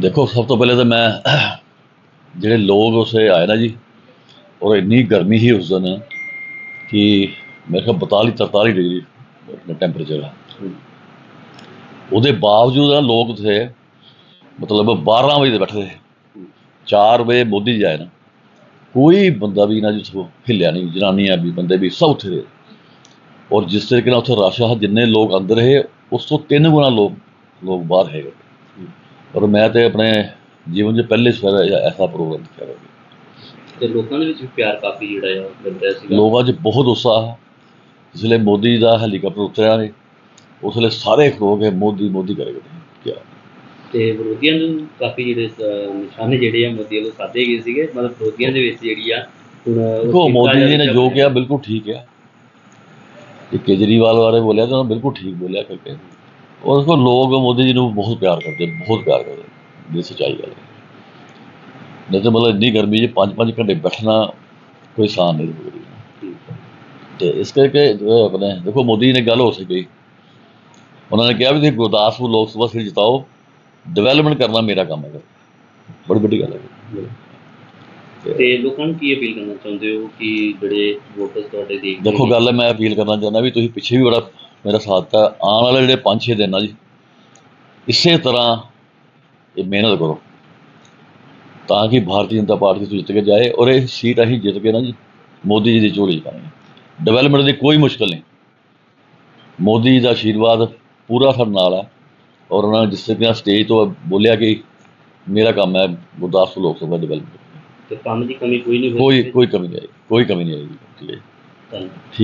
ਦੇਖੋ, ਸਭ ਤੋਂ ਪਹਿਲੇ ਤਾਂ ਮੈਂ ਜਿਹੜੇ ਲੋਕ ਉਸੇ ਆਏ ਨਾ ਜੀ, ਔਰ ਇੰਨੀ ਗਰਮੀ ਸੀ ਉਸ ਦਿਨ ਕਿ ਮੇਰੇ ਖਿਆਲ 42 43 ਡਿਗਰੀ ਟੈਂਪਰੇਚਰ ਹੈ ਉਹਦੇ ਬਾਵਜੂਦ ਨਾ ਲੋਕ ਉੱਥੇ, ਮਤਲਬ 12 ਵਜੇ ਦੇ ਬੈਠੇ ਸੀ। 4 ਵਜੇ ਮੋਦੀ ਜੀ ਆਏ ਨਾ। ਕੋਈ ਬੰਦਾ ਵੀ ਨਾ ਜਿੱਥੋਂ ਹਿੱਲਿਆ ਨਹੀਂ, ਜਨਾਨੀਆਂ ਵੀ, ਬੰਦੇ ਵੀ, ਸਭ ਉੱਥੇ ਦੇ। ਔਰ ਜਿਸ ਤਰੀਕੇ ਨਾਲ ਉੱਥੇ ਰਸ਼ ਆ, ਜਿੰਨੇ ਲੋਕ ਅੰਦਰ ਹੈ ਉਸ ਤੋਂ ਤਿੰਨ ਗੁਣਾ ਲੋਕ ਲੋਕ ਬਾਹਰ ਹੈਗੇ। ਔਰ ਮੈਂ ਤੇ ਆਪਣੇ ਜੀਵਨ 'ਚ ਪਹਿਲੇ ਸਵੇਰ ਐਸਾ ਪ੍ਰੋਗਰਾਮ ਦੇਖਿਆ ਹੋਵੇ ਤੇ ਲੋਕਾਂ ਦੇ ਵਿੱਚ ਵੀ ਪਿਆਰ ਕਾਫੀ ਜਿਹੜਾ ਆ ਮਿਲ ਰਿਹਾ ਸੀਗਾ। ਲੋਕਾਂ 'ਚ ਬਹੁਤ ਉਤਸ਼ਾਹ ਹੈ ਇਸ ਲਈ ਮੋਦੀ ਦਾ ਹੈਲੀਕਾਪਟਰ ਉਤਰਿਆ ਨੇ। ਉਸ ਵੇਲੇ ਸਾਰੇ ਖਲੋ ਕੇ ਮੋਦੀ ਮੋਦੀ ਕਰੇਗੇ ਕੀ ਤੇ ਵਿਰੋਧੀਆਂ ਨੂੰ ਕਾਫੀ ਜਿਹੜੇ ਨਿਸ਼ਾਨੇ ਜਿਹੜੇ ਆ ਮੋਦੀ ਵੱਲੋਂ ਸਾਧੇ ਗਏ ਸੀਗੇ। ਮਤਲਬ ਵਿਰੋਧੀਆਂ ਦੇ ਵਿੱਚ ਜਿਹੜੀ ਆ ਹੁਣ ਉਹ ਦੇਖੋ ਮੋਦੀ ਜੀ ਨੇ ਜੋ ਕਿਹਾ ਬਿਲਕੁਲ ਠੀਕ ਹੈ ਕਿ ਕੇਜਰੀਵਾਲ ਬਾਰੇ ਬੋਲਿਆ ਤਾਂ ਬਿਲਕੁਲ ਠੀਕ ਬੋਲਿਆ ਕਰਕੇ ਔਰ ਦੇਖੋ ਲੋਕ ਮੋਦੀ ਜੀ ਨੂੰ ਬਹੁਤ ਪਿਆਰ ਕਰਦੇ ਬਹੁਤ ਪਿਆਰ ਕਰਦੇ ਇਹ ਸੱਚਾਈ ਗੱਲ ਹੈ। ਨਹੀਂ ਤਾਂ ਮਤਲਬ ਇੰਨੀ ਗਰਮੀ 'ਚ ਪੰਜ ਪੰਜ ਘੰਟੇ ਬੈਠਣਾ ਕੋਈ ਆਸਾਨ ਨਹੀਂ ਹੋਈ। ਤੇ ਇਸ ਕਰਕੇ ਜੋ ਆਪਣੇ ਦੇਖੋ ਮੋਦੀ ਜੀ ਨੇ ਗੱਲ ਹੋ ਸਕੀ ਉਹਨਾਂ ਨੇ ਕਿਹਾ ਵੀ ਤੁਸੀਂ ਗੁਰਦਾਸਪੁਰ ਲੋਕ ਸਭਾ ਸੀਟ ਜਿਤਾਓ ਡਿਵੈਲਪਮੈਂਟ ਕਰਨਾ ਮੇਰਾ ਕੰਮ ਹੈ ਬੜੀ ਵੱਡੀ ਗੱਲ ਹੈ। ਤੇ ਲੋਕਾਂ ਨੂੰ ਕੀ ਅਪੀਲ ਕਰਨਾ ਚਾਹੁੰਦੇ ਹੋ ਕਿ ਜਿਹੜੇ ਵੋਟਰਸ ਤੁਹਾਡੇ ਦੇਖਦੇ ਦੇਖੋ ਗੱਲ ਹੈ ਮੈਂ ਅਪੀਲ ਕਰਨਾ ਚਾਹੁੰਦਾ ਵੀ ਤੁਸੀਂ ਪਿੱਛੇ ਵੀ ਬੜਾ ਮੇਰਾ ਸਾਥ ਦਿੱਤਾ ਆਉਣ ਵਾਲੇ ਜਿਹੜੇ 5-6 ਦਿਨ ਆ ਜੀ ਇਸੇ ਤਰ੍ਹਾਂ ਇਹ ਮਿਹਨਤ ਕਰੋ। ਤਾਂ ਕਿ ਭਾਰਤੀ ਜਨਤਾ ਪਾਰਟੀ ਤੋਂ ਜਿੱਤ ਕੇ ਜਾਏ ਔਰ ਇਹ ਸੀਟ ਅਸੀਂ ਜਿੱਤ ਕੇ ਨਾ ਜੀ ਮੋਦੀ ਜੀ ਦੀ ਝੋਲੀ ਪਾਣੀ ਡਿਵੈਲਪਮੈਂਟ ਦੀ ਕੋਈ ਮੁਸ਼ਕਲ ਨਹੀਂ। ਮੋਦੀ ਜੀ ਦਾ ਆਸ਼ੀਰਵਾਦ ਪੂਰਾ ਸਾਡੇ ਨਾਲ ਹੈ ਔਰ ਉਹਨਾਂ ਨੇ ਜਿਸ ਨਾਲ ਸਟੇਜ ਤੋਂ ਬੋਲਿਆ ਕਿ ਮੇਰਾ ਕੰਮ ਹੈ ਗੁਰਦਾਸਪੁਰ ਲੋਕ ਸਭਾ ਡਿਵੈਲਪਮੈਂਟ ਤੇ ਕੰਮ ਦੀ ਕਮੀ ਕੋਈ ਨਹੀਂ ਹੋਈ। ਕੋਈ ਕੋਈ ਕਮੀ ਨਹੀਂ ਆਈ ਕੋਈ ਕਮੀ ਨਹੀਂ ਆਈ। ਜੀ ਧੰਨਵਾਦ